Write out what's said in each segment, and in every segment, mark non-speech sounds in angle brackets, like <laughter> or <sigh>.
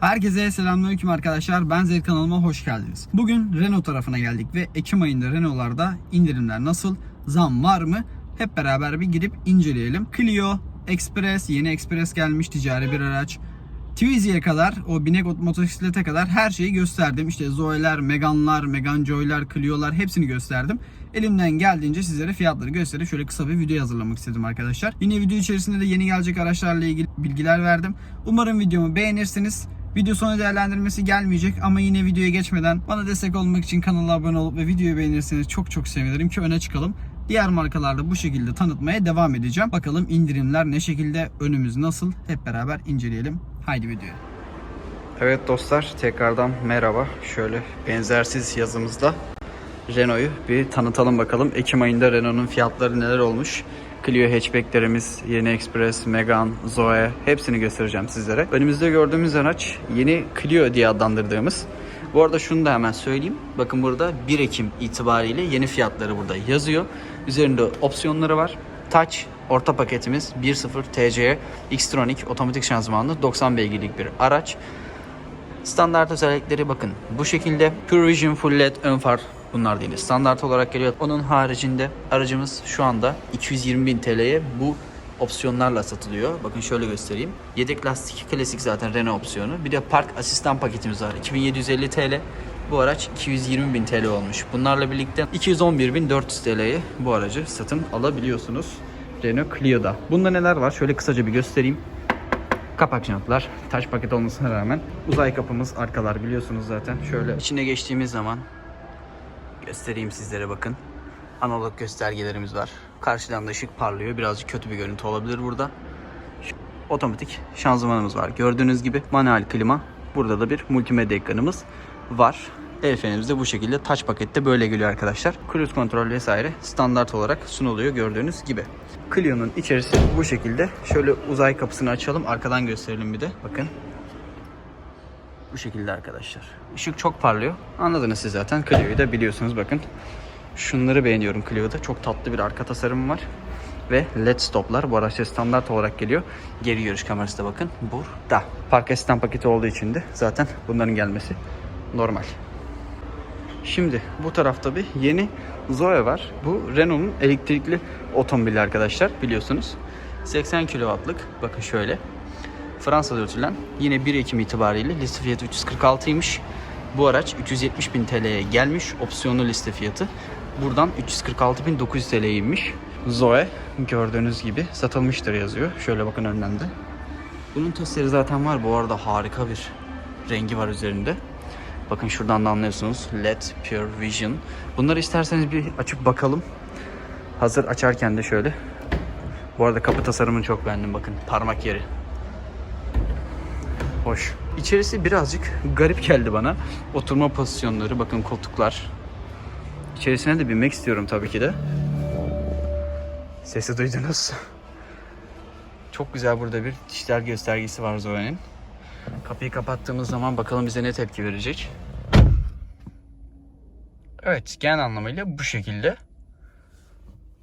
Herkese selamünaleyküm arkadaşlar. Ben Zevk kanalıma hoş geldiniz. Bugün Renault tarafına geldik ve Ekim ayında Renault'larda indirimler nasıl, zam var mı? Hep beraber bir girip inceleyelim. Clio, Express, yeni Express gelmiş ticari bir araç. Twizy'ye kadar, o binek motosiklete kadar her şeyi gösterdim. İşte Zoe'ler, Megane'lar, Megane Joy'lar, Clio'lar hepsini gösterdim. Elimden geldiğince sizlere fiyatları gösterip şöyle kısa bir video hazırlamak istedim arkadaşlar. Yine video içerisinde de yeni gelecek araçlarla ilgili bilgiler verdim. Umarım videomu beğenirsiniz. Video sonu değerlendirmesi gelmeyecek ama yine videoya geçmeden bana destek olmak için kanala abone olup ve videoyu beğenirseniz çok çok sevinirim ki öne çıkalım. Diğer markalarda bu şekilde tanıtmaya devam edeceğim. Bakalım indirimler ne şekilde, önümüz nasıl hep beraber inceleyelim. Haydi videoya. Evet dostlar tekrardan merhaba. Şöyle benzersiz yazımızda Renault'u bir tanıtalım bakalım. Ekim ayında Renault'un fiyatları neler olmuş? Clio hatchbacklerimiz, yeni Express, Megane, Zoe hepsini göstereceğim sizlere. Önümüzde gördüğümüz araç yeni Clio diye adlandırdığımız. Bu arada şunu da hemen söyleyeyim. Bakın burada 1 Ekim itibariyle yeni fiyatları burada yazıyor. Üzerinde opsiyonları var. Touch orta paketimiz 1.0 TC Xtronic otomatik şanzımanlı 90 beygirlik bir araç. Standart özellikleri bakın bu şekilde. Pure Vision Full LED ön far bunlar değil. Standart olarak geliyor. Onun haricinde aracımız şu anda 220.000 TL'ye bu opsiyonlarla satılıyor. Bakın şöyle göstereyim. Yedek lastik klasik zaten Renault opsiyonu. Bir de park asistan paketimiz var. 2750 TL. Bu araç 220.000 TL olmuş. Bunlarla birlikte 211.400 TL'ye bu aracı satın alabiliyorsunuz. Renault Clio'da. Bunda neler var? Şöyle kısaca bir göstereyim. Kapak jantlar, taş paket olmasına rağmen uzay kapımız, arkalar biliyorsunuz zaten. Şöyle içine geçtiğimiz zaman göstereyim sizlere bakın. Analog göstergelerimiz var. Karşıdan da ışık parlıyor. Birazcık kötü bir görüntü olabilir burada. Otomatik şanzımanımız var. Gördüğünüz gibi manuel klima. Burada da bir multimedya ekranımız var. El frenimiz de bu şekilde touch pakette böyle geliyor arkadaşlar. Cruise kontrol vesaire standart olarak sunuluyor gördüğünüz gibi. Clio'nun içerisi bu şekilde. Şöyle uzay kapısını açalım. Arkadan gösterelim bir de. Bakın. Bu şekilde arkadaşlar. Işık çok parlıyor. Anladınız siz zaten. Clio'yu da biliyorsunuz bakın. Şunları beğeniyorum Clio'da. Çok tatlı bir arka tasarım var. Ve led stoplar bu araçta standart olarak geliyor. Geri görüş kamerası da bakın burada. Park asistan paketi olduğu için de zaten bunların gelmesi normal. Şimdi bu tarafta bir yeni Zoe var. Bu Renault'un elektrikli otomobili arkadaşlar biliyorsunuz. 80 kW'lık bakın şöyle. Fransa'da üretilen yine 1 Ekim itibariyle liste fiyatı 346'ymış. Bu araç 370 bin TL'ye gelmiş. Opsiyonlu liste fiyatı. Buradan 346.900 TL'ye inmiş. Zoe gördüğünüz gibi satılmıştır yazıyor. Şöyle bakın önden de. Bunun testleri zaten var. Bu arada harika bir rengi var üzerinde. Bakın şuradan da anlıyorsunuz. LED Pure Vision. Bunları isterseniz bir açıp bakalım. Hazır açarken de şöyle. Bu arada kapı tasarımını çok beğendim. Bakın parmak yeri. Hoş. İçerisi birazcık garip geldi bana. Oturma pozisyonları, bakın koltuklar. İçerisine de binmek istiyorum tabii ki de. Sesi duydunuz. Çok güzel burada bir dijital göstergesi var Zoe'nin. Kapıyı kapattığımız zaman bakalım bize ne tepki verecek. Evet, genel anlamıyla bu şekilde.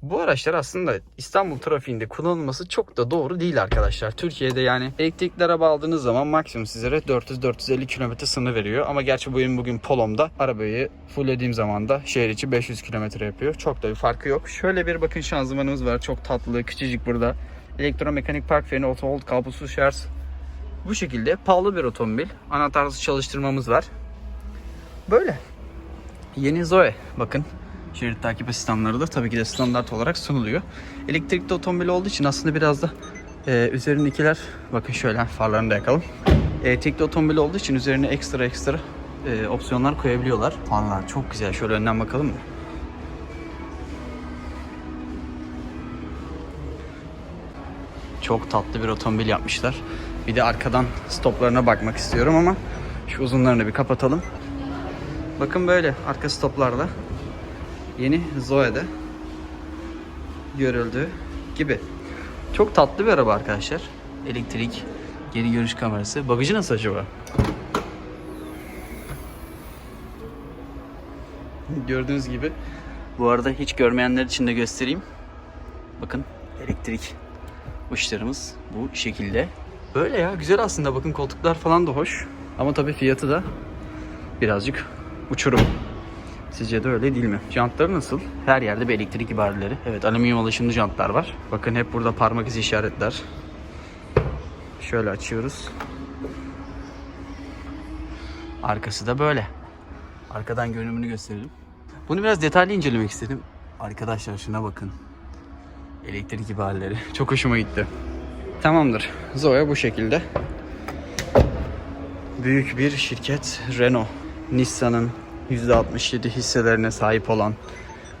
Bu araçlar aslında İstanbul trafiğinde kullanılması çok da doğru değil arkadaşlar. Türkiye'de yani elektrikli araba aldığınız zaman maksimum sizlere 400-450 km sınır veriyor. Ama gerçi bugün bugün Polom'da arabayı fulllediğim zaman da şehir içi 500 km yapıyor. Çok da bir farkı yok. Şöyle bir bakın şanzımanımız var. Çok tatlı, küçücük burada. Elektromekanik park freni, auto hold, kablosuz şarj. Bu şekilde pahalı bir otomobil. Anahtarsız çalıştırmamız var. Böyle. Yeni Zoe. Bakın şerit takip asistanları da tabii ki de standart olarak sunuluyor. Elektrikli otomobil olduğu için aslında biraz da e, üzerindekiler bakın şöyle farlarını da yakalım. Elektrikli otomobil olduğu için üzerine ekstra ekstra e, opsiyonlar koyabiliyorlar. Farlar çok güzel. Şöyle önden bakalım mı? Çok tatlı bir otomobil yapmışlar. Bir de arkadan stoplarına bakmak istiyorum ama şu uzunlarını bir kapatalım. Bakın böyle arka stoplarda yeni Zoe'de görüldüğü gibi. Çok tatlı bir araba arkadaşlar. Elektrik, geri görüş kamerası. Bagajı nasıl acaba? Gördüğünüz gibi. Bu arada hiç görmeyenler için de göstereyim. Bakın elektrik uçlarımız bu şekilde. Böyle ya güzel aslında bakın koltuklar falan da hoş. Ama tabii fiyatı da birazcık uçurum. Sizce de öyle değil mi? Jantları nasıl? Her yerde bir elektrik ibareleri. Evet alüminyum alaşımlı jantlar var. Bakın hep burada parmak izi işaretler. Şöyle açıyoruz. Arkası da böyle. Arkadan görünümünü gösterelim. Bunu biraz detaylı incelemek istedim. Arkadaşlar şuna bakın. Elektrik ibareleri. <laughs> Çok hoşuma gitti. Tamamdır. Zoe bu şekilde. Büyük bir şirket Renault. Nissan'ın %67 hisselerine sahip olan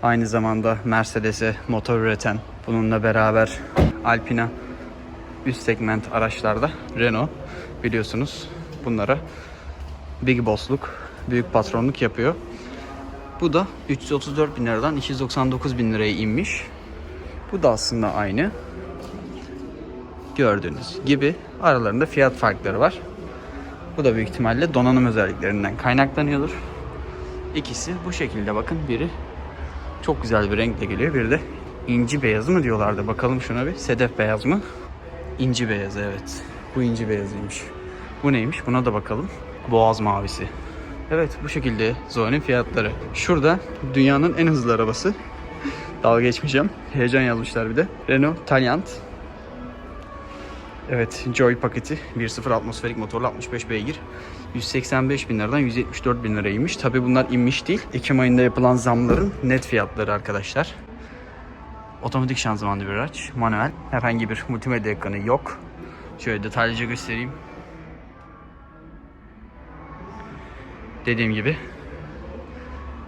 aynı zamanda Mercedes'e motor üreten bununla beraber Alpina üst segment araçlarda Renault biliyorsunuz bunlara Big Boss'luk, büyük patronluk yapıyor. Bu da 334 bin liradan 299 bin liraya inmiş. Bu da aslında aynı. Gördüğünüz gibi aralarında fiyat farkları var. Bu da büyük ihtimalle donanım özelliklerinden kaynaklanıyordur. İkisi bu şekilde bakın. Biri çok güzel bir renkle geliyor. Biri de inci beyazı mı diyorlardı. Bakalım şuna bir. Sedef beyaz mı? İnci beyazı evet. Bu inci beyazıymış. Bu neymiş? Buna da bakalım. Boğaz mavisi. Evet bu şekilde Zoe'nin fiyatları. Şurada dünyanın en hızlı arabası. Dalga geçmeyeceğim. Heyecan yazmışlar bir de. Renault Taliant. Evet Joy paketi 1.0 atmosferik motorlu 65 beygir. 185 bin liradan 174 bin liraymış. Tabi bunlar inmiş değil. Ekim ayında yapılan zamların net fiyatları arkadaşlar. Otomatik şanzımanlı bir araç. Manuel. Herhangi bir multimedya ekranı yok. Şöyle detaylıca göstereyim. Dediğim gibi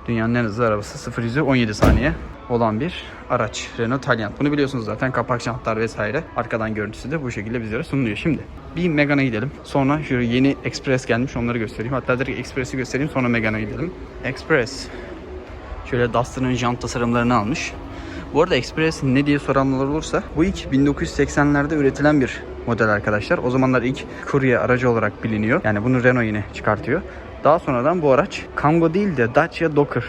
dünyanın en hızlı arabası 0 100'ü 17 saniye olan bir araç. Renault Taliant. Bunu biliyorsunuz zaten kapak jantlar vesaire. Arkadan görüntüsü de bu şekilde bizlere sunuluyor. Şimdi bir Megane'a gidelim. Sonra şu yeni Express gelmiş onları göstereyim. Hatta direkt Express'i göstereyim sonra Megane'a gidelim. Express. Şöyle Duster'ın jant tasarımlarını almış. Bu arada Express ne diye soranlar olursa bu ilk 1980'lerde üretilen bir model arkadaşlar. O zamanlar ilk kurye aracı olarak biliniyor. Yani bunu Renault yine çıkartıyor. Daha sonradan bu araç Kangoo değil de Dacia Docker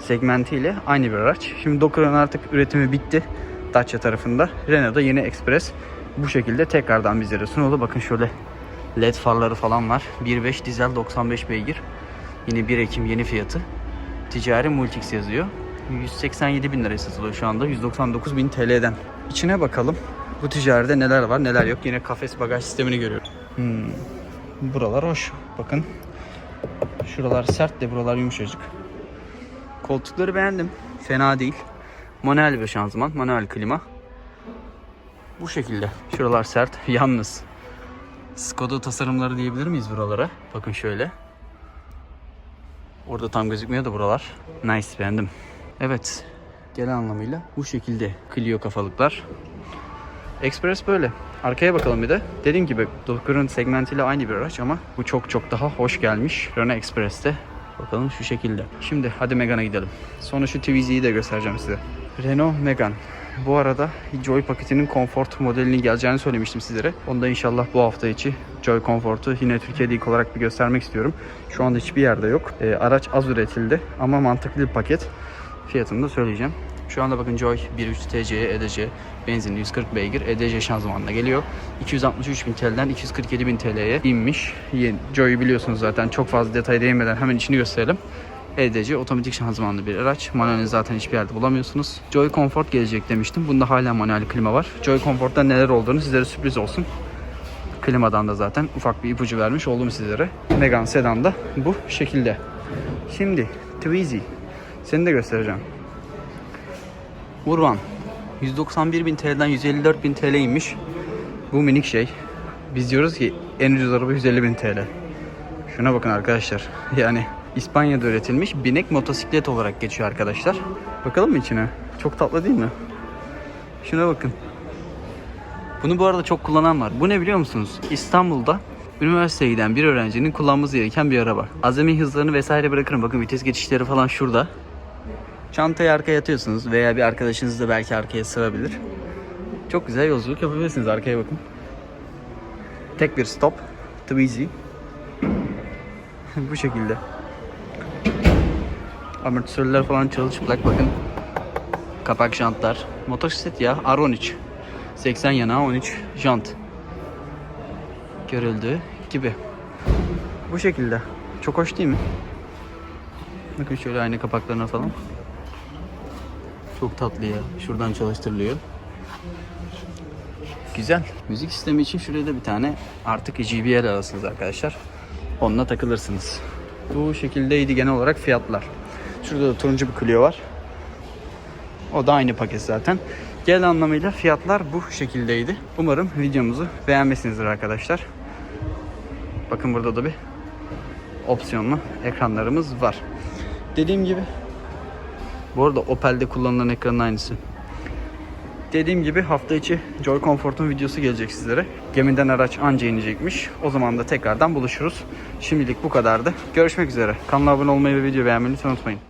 segmentiyle aynı bir araç. Şimdi Docker'ın artık üretimi bitti Dacia tarafında. Renault'da yeni Express bu şekilde tekrardan bizlere sunuldu. Bakın şöyle LED farları falan var. 1.5 dizel 95 beygir. Yine 1 Ekim yeni fiyatı. Ticari Multix yazıyor. 187 bin liraya satılıyor şu anda. 199 bin TL'den. İçine bakalım. Bu ticaride neler var neler yok. Yine kafes bagaj sistemini görüyorum. Hmm. Buralar hoş. Bakın. Şuralar sert de buralar yumuşacık. Koltukları beğendim. Fena değil. Manuel bir şanzıman. Manuel klima. Bu şekilde. Şuralar sert. <laughs> Yalnız. Skoda tasarımları diyebilir miyiz buralara? Bakın şöyle. Orada tam gözükmüyor da buralar. Nice beğendim. Evet. Genel anlamıyla bu şekilde Clio kafalıklar. Express böyle. Arkaya bakalım bir de. Dediğim gibi Docker'ın segmentiyle aynı bir araç ama bu çok çok daha hoş gelmiş. Renault Express'te. Bakalım şu şekilde. Şimdi hadi Megane'a gidelim. Sonra şu TVZ'yi de göstereceğim size. Renault Megane. Bu arada Joy paketinin Comfort modelinin geleceğini söylemiştim sizlere. Onu da inşallah bu hafta içi Joy Comfort'u yine Türkiye'de ilk olarak bir göstermek istiyorum. Şu anda hiçbir yerde yok. Ee, araç az üretildi ama mantıklı bir paket. Fiyatını da söyleyeceğim. Şu anda bakın Joy 1.3 TC'ye EDC benzinli 140 beygir EDC şanzımanla geliyor. 263 bin TL'den 247 bin TL'ye inmiş. Joy'u biliyorsunuz zaten çok fazla detay değinmeden hemen içini gösterelim. EDC otomatik şanzımanlı bir araç. Manuelini zaten hiçbir yerde bulamıyorsunuz. Joy Comfort gelecek demiştim. Bunda hala manuel klima var. Joy Comfort'ta neler olduğunu sizlere sürpriz olsun. Klimadan da zaten ufak bir ipucu vermiş oldum sizlere. Megane Sedan da bu şekilde. Şimdi Twizy. Seni de göstereceğim. Urban. 191 bin TL'den 154 bin TL inmiş. Bu minik şey. Biz diyoruz ki en ucuz araba 150 bin TL. Şuna bakın arkadaşlar. <laughs> Yani İspanya'da üretilmiş binek motosiklet olarak geçiyor arkadaşlar. Bakalım mı içine? Çok tatlı değil mi? Şuna bakın. Bunu bu arada çok kullanan var. Bu ne biliyor musunuz? İstanbul'da üniversiteye giden bir öğrencinin kullanması gereken bir araba. Azami hızlarını vesaire bırakırım. Bakın vites geçişleri falan şurada. Çantayı arkaya atıyorsunuz veya bir arkadaşınız da belki arkaya sığabilir. Çok güzel yolculuk yapabilirsiniz. Arkaya bakın. Tek bir stop. Twizy. <laughs> Bu şekilde. Amortisörler falan çalışıplak bakın. Kapak jantlar. Motosiklet ya R13. 80 yana 13 jant. Görüldüğü gibi. Bu şekilde. Çok hoş değil mi? Bakın şöyle aynı kapaklarına falan. Çok tatlı ya. Şuradan çalıştırılıyor. Güzel. Müzik sistemi için şuraya da bir tane artık JBL alırsınız arkadaşlar. Onunla takılırsınız. Bu şekildeydi genel olarak fiyatlar. Şurada da turuncu bir Clio var. O da aynı paket zaten. Genel anlamıyla fiyatlar bu şekildeydi. Umarım videomuzu beğenmişsinizdir arkadaşlar. Bakın burada da bir opsiyonlu ekranlarımız var. Dediğim gibi bu arada Opel'de kullanılan ekranın aynısı. Dediğim gibi hafta içi Joy Comfort'un videosu gelecek sizlere. Gemiden araç anca inecekmiş. O zaman da tekrardan buluşuruz. Şimdilik bu kadardı. Görüşmek üzere. Kanala abone olmayı ve video beğenmeyi lütfen unutmayın.